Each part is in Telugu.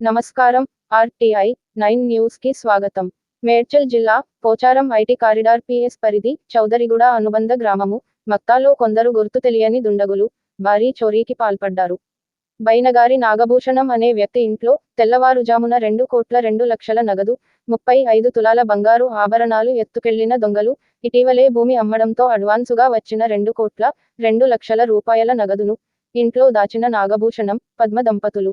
నమస్కారం ఆర్టీఐ నైన్ న్యూస్కి స్వాగతం. మేడ్చల్ జిల్లా పోచారం ఐటీ కారిడార్ పిఎస్ పరిధి చౌదరిగూడ అనుబంధ గ్రామము మక్తాలో కొందరు గుర్తు తెలియని దుండగులు భారీ చోరీకి పాల్పడ్డారు. బైనగారి నాగభూషణం అనే వ్యక్తి ఇంట్లో తెల్లవారుజామున రెండు కోట్ల రెండు లక్షల నగదు ముప్పై ఐదు తులాల బంగారు ఆభరణాలు ఎత్తుకెళ్ళిన దొంగలు ఇటీవలే భూమి అమ్మడంతో అడ్వాన్సుగా వచ్చిన రెండు కోట్ల రెండు లక్షల రూపాయల నగదును ఇంట్లో దాచిన నాగభూషణం పద్మ దంపతులు.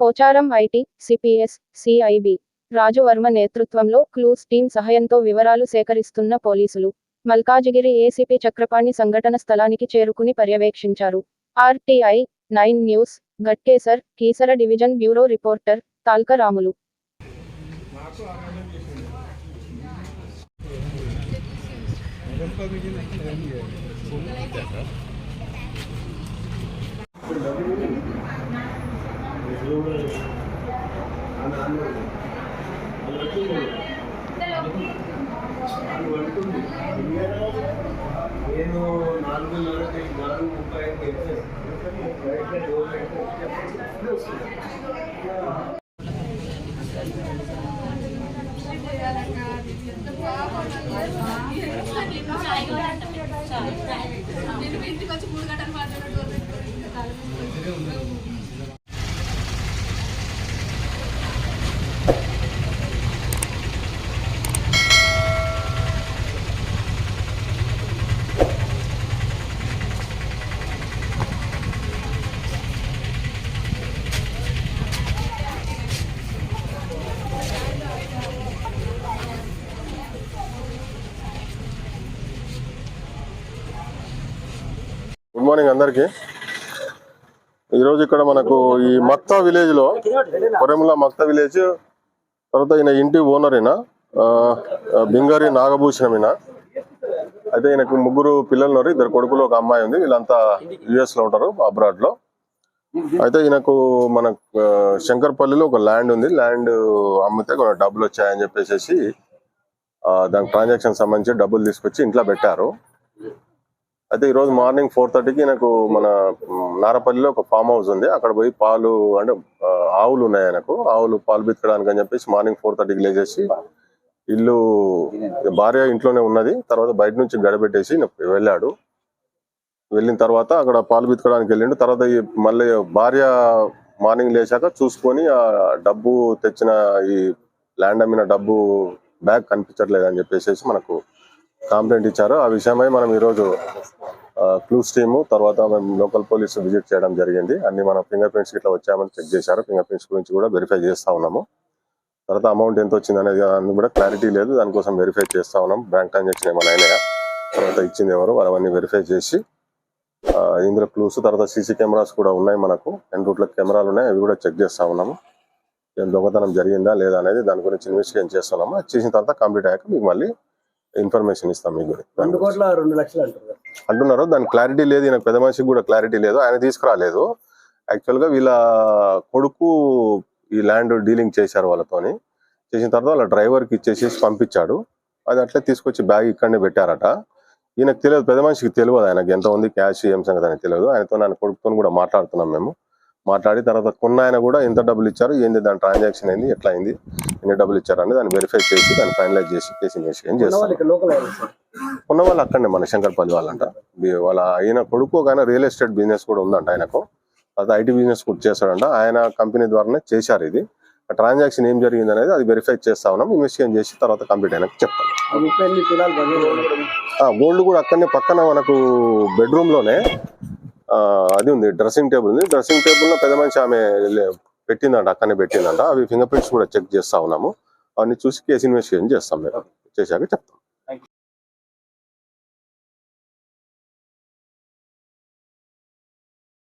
Pocharam IT CPS CIB Rajuvarma నేతృత్వంలో క్లూస్ టీం సహాయంతో వివరాలు సేకరిస్తున్న పోలీసులు మల్కాజిగిరి ఏసీపీ చక్రపాణి సంఘటన స్థలానికి చేరుకుని పర్యవేక్షించారు. RTI nine news Ghatkesar Keesara division bureau reporter Thalka Ramulu నేను నాలుగున్నరకి నాలుగు ముప్పై ఐదు నేను ఇంటికి వచ్చి మూడు గంటలు మార్నింగ్ అందరికి. ఈరోజు ఇక్కడ మనకు ఈ మక్తా విలేజ్లో కొరెముల మక్తా విలేజ్ తర్వాత ఈయన ఇంటి ఓనర్ ఈయన బింగారి నాగభూషణం ఈయన. అయితే ఈయనకు ముగ్గురు పిల్లలు ఉన్నారు ఇద్దరు కొడుకులు ఒక అమ్మాయి ఉంది వీళ్ళంతా యుఎస్లో ఉంటారు అబ్రాడ్లో. అయితే ఈయనకు మన శంకర్పల్లిలో ఒక ల్యాండ్ ఉంది ల్యాండ్ అమ్మితే కొన్ని డబ్బులు వచ్చాయని చెప్పేసి దానికి ట్రాన్సాక్షన్ సంబంధించి డబ్బులు తీసుకొచ్చి ఇంట్లో పెట్టారు. అయితే ఈ రోజు మార్నింగ్ ఫోర్ థర్టీకి నాకు మన నారపల్లిలో ఒక ఫామ్ హౌస్ ఉంది. అక్కడ పోయి పాలు అంటే ఆవులు ఉన్నాయి ఆయనకు. ఆవులు పాలు పితకడానికి అని చెప్పేసి మార్నింగ్ ఫోర్ థర్టీకి లేచేసి ఇల్లు భార్య ఇంట్లోనే ఉన్నది. తర్వాత బయట నుంచి గడబెట్టేసి వెళ్ళాడు. వెళ్ళిన తర్వాత అక్కడ పాలు పితకడానికి వెళ్ళిండు. తర్వాత మళ్ళీ భార్య మార్నింగ్ లేచాక చూసుకొని ఆ డబ్బు తెచ్చిన ఈ ల్యాండ్ అమ్మిన డబ్బు బ్యాగ్ కనిపించట్లేదు అని చెప్పేసి మనకు కంప్లైంట్ ఇచ్చారు. ఆ విషయమై మనం ఈరోజు క్లూస్ టీము తర్వాత మేము లోకల్ పోలీసు విజిట్ చేయడం జరిగింది. అన్ని మన ఫింగర్ ప్రింట్స్ ఇట్లా వచ్చామని చెక్ చేశారు. ఫింగర్ ప్రింట్స్ గురించి కూడా వెరిఫై చేస్తూ ఉన్నాము. తర్వాత అమౌంట్ ఎంత వచ్చింది అనేది అన్ని కూడా క్లారిటీ లేదు. దానికోసం వెరిఫై చేస్తా ఉన్నాం. బ్యాంక్ ట్రాన్సాక్షన్ ఏమైనా అయినాయా? తర్వాత ఇచ్చింది ఎవరు? అవన్నీ వెరిఫై చేసి ఇందులో క్లూస్ తర్వాత సీసీ కెమెరాస్ కూడా ఉన్నాయి మనకు. ఎన్ రూట్ల కెమెరాలు ఉన్నాయి. అవి కూడా చెక్ చేస్తూ ఉన్నాము. ఏం దొంగతనం జరిగిందా లేదా అనేది దాని గురించి ఇన్వెస్టిగేషన్ చేస్తున్నాము చేసిన తర్వాత కంప్లీట్ అయ్యాక మీకు మళ్ళీ ఇన్ఫర్మేషన్ ఇస్తాం మీకు రెండు. కోట్ల రెండు లక్షలు అంటారు అంటున్నారు. దాని క్లారిటీ లేదు ఈయన పెద్ద మనిషికి కూడా క్లారిటీ లేదు ఆయన తీసుకురాలేదు. యాక్చువల్గా వీళ్ళ కొడుకు ఈ ల్యాండ్ డీలింగ్ చేశారు వాళ్ళతోని. చేసిన తర్వాత వాళ్ళ డ్రైవర్కి ఇచ్చేసి పంపించాడు. అది అట్లే తీసుకొచ్చి బ్యాగ్ ఇక్కడనే పెట్టారట. ఈయనకు తెలియదు పెద్ద మనిషికి తెలియదు ఆయనకి. ఎంత ఉంది క్యాష్ ఏం సంగతి అని తెలియదు. ఆయనతో ఆయన కొడుకుతో కూడా మాట్లాడుతున్నాం మేము. మాట్లాడి తర్వాత కొన్న ఆయన కూడా ఎంత డబ్బులు ఇచ్చారు ఏంది దాని ట్రాన్సాక్షన్ అయింది ఎట్లా అయింది ఎన్ని డబ్బులు ఇచ్చారు అని దాన్ని వెరిఫై చేసి దాన్ని ఫైనలైజ్ చేసి కేసు ఇన్వెస్టిగేషన్ చేస్తాం. ఇక్కడ లోకల్ ఆయన సార్. ఉన్న వాళ్ళు అక్కడనే మన శంకర్పల్లి వాళ్ళంట. వాళ్ళ ఆయన కొడుకు ఆయన రియల్ ఎస్టేట్ బిజినెస్ కూడా ఉందంట ఆయనకు. అది ఐటీ బిజినెస్ కూడా చేస్తాడంట. ఆయన కంపెనీ ద్వారానే చేశారు ఇది. ఆ ట్రాన్సాక్షన్ ఏం జరిగింది అనేది అది వెరిఫై చేస్తా ఉన్నాం ఇన్వెస్టిగేషన్ చేసి తర్వాత కంప్లీట్ అయినాక చెప్తాను గోల్డ్ కూడా అక్కడనే పక్కన మనకు బెడ్రూమ్లోనే అది ఉంది డ్రెస్సింగ్ టేబుల్ ఉంది. డ్రెస్సింగ్ టేబుల్లో పెద్ద మనిషి ఆమె పెట్టిందంట అక్కడనే పెట్టిందంట. అవి ఫింగర్ ప్రింట్స్ కూడా చెక్ చేస్తా ఉన్నాము. అవన్నీ చూసి కేసు ఇన్వెస్టిగేషన్ చేస్తాం మేము. చేశాక చెప్తాం.